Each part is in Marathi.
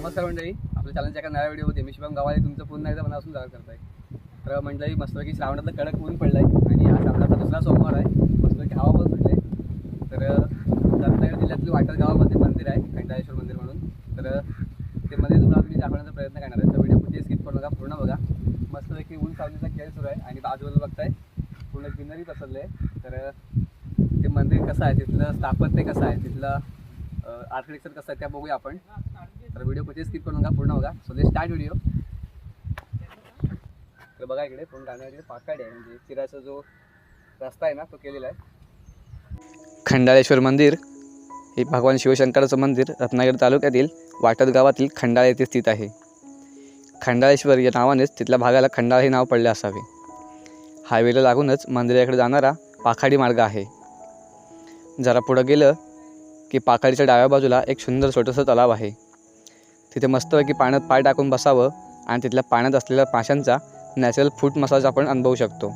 नव्या व्हिडिओमध्ये मी शिवम गावाने तुमचं पुन्हा एकदा मनापासून जागा करताय. तर मंडळी मस्तपैकी श्रावणातलं कडक ऊन पडलं आहे आणि हा श्रावणाचा दुसरा सोमवार आहे. मस्तपैकी हवा पण सुटले तर रत्नागिरी जिल्ह्यातील वाटर गावामध्ये मंदिर आहे खंडाळेश्वर मंदिर म्हणून. तर ते मंदिर तुम्हाला तुम्ही दाखवण्याचा प्रयत्न करणार आहे. तर व्हिडिओ कुठे स्किप करू नका पूर्ण बघा. मस्तपैकी ऊन सावलीचा खेळ सुरू आहे आणि बाजूबाजू बघताय पूर्ण ग्रीनरी पसरलं आहे तर ते मंदिर कसं आहे तिथलं स्थापत्य कसं आहे तिथलं आर्किटेक्चर कसं आहे त्या बघूया आपण. तर व्हिडिओ कुठे स्किप करू नका पूर्ण बघा. सो दे स्टार्ट व्हिडिओ तर बघा इकडे पूर्ण गाण्याकडे पाकाडी आहे म्हणजे चिराचा जो रस्ता आहे ना तो केलेला आहे. खंडाळेश्वर मंदिर हे भगवान शिवशंकराचं मंदिर रत्नागिरी तालुक्यातील वाटद गावातील खंडाळा येथे स्थित आहे. खंडाळेश्वर या नावानेच तिथल्या भागाला खंडाळा हे नाव पडले असावे. हायवेला लागूनच मंदिराकडे जाणारा पाखाडी मार्ग आहे. जरा पुढं गेलं की पाखाडीच्या डाव्या बाजूला एक सुंदर छोटंसं तलाव आहे. तिथे मस्तपैकी पाण्यात पाय टाकून बसावं आणि तिथल्या पाण्यात असलेल्या माशांचा नॅचरल फूट मसाज आपण अनुभवू शकतो.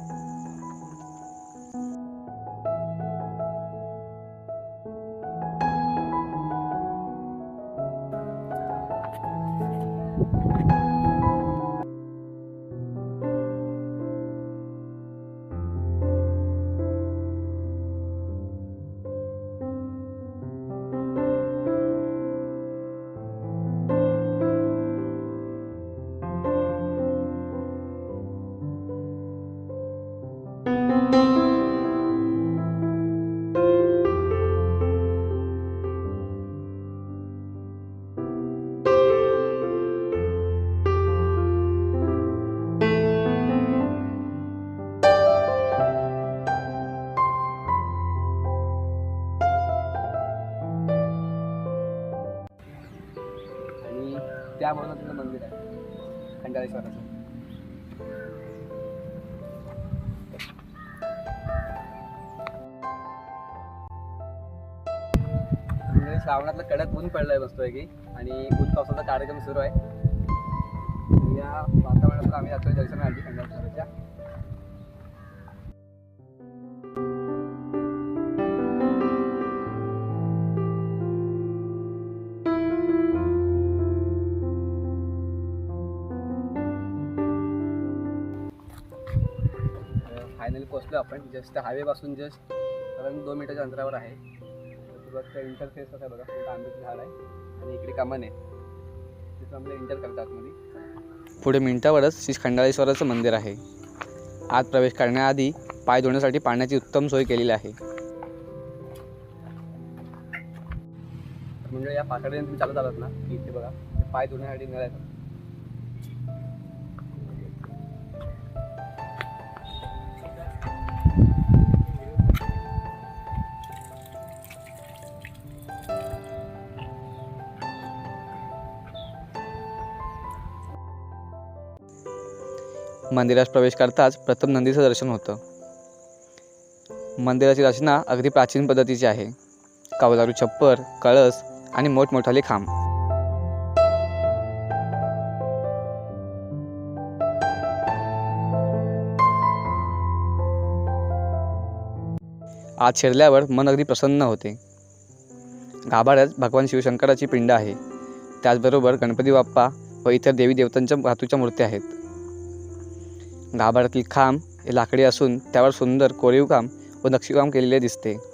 त्या बाजूला तिथं मंदिर आहे. खंडाळेश्वराचं. म्हणजे श्रावणातलं कडक ऊन पडलंय की आणि ऊन पावसाचा कार्यक्रम सुरू आहे. या वातावरणात आम्ही जातोय दर्शनासाठी खंडाळेश्वराच्या. फायनली पोहोचलो आपण जस्ट हायवेपासून जस्ट साधारण दोन मिनिटाच्या अंतरावर आहे. इंटरफेस कसा आहे बघा मोठं आंब्याचं झाड आहे आणि इकडे कमान. आहे तिथं आपलं इंटर करतात मध्ये पुढे मिनिटावरच श्री खंडाळेश्वराचं मंदिर आहे. आत प्रवेश करण्याआधी पाय धुण्यासाठी पाण्याची उत्तम सोय केलेली आहे. म्हणजे या पाकड्याने तुम्ही चालत आलात ना की इथे बघा पाय धुण्यासाठी नळ मंदिरात प्रवेश करताच प्रथम नंदीचं दर्शन होतं. मंदिराची रचना अगदी प्राचीन पद्धतीची आहे. कौलारू छप्पर कळस आणि मोठमोठाले खांब. आत शिरल्यावर मन अगदी प्रसन्न होते. गाभाऱ्यात भगवान शिवशंकराची पिंड आहे. त्याचबरोबर गणपती बाप्पा व इतर देवी देवतांच्या धातूच्या मूर्त्या आहेत. गाभाऱ्यातील खांब हे लाकडी असून त्यावर सुंदर कोरीव काम व नक्षीकाम केलेले दिसते.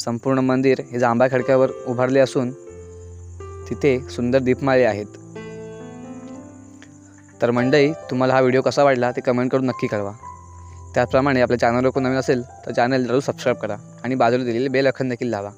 संपूर्ण मंदिर हे जांभा खडक्यावर उभारले असून तिथे सुंदर दीपमाळे आहेत. तर मंडळी तुम्हाला हा व्हिडिओ कसा वाटला ते कमेंट करून नक्की कळवा. त्याचप्रमाणे आपल्या चॅनलवर कोण नवीन असेल तर चॅनल जरूर सबस्क्राईब करा आणि बाजूला दिलेले बेल अखंड देखील लावा.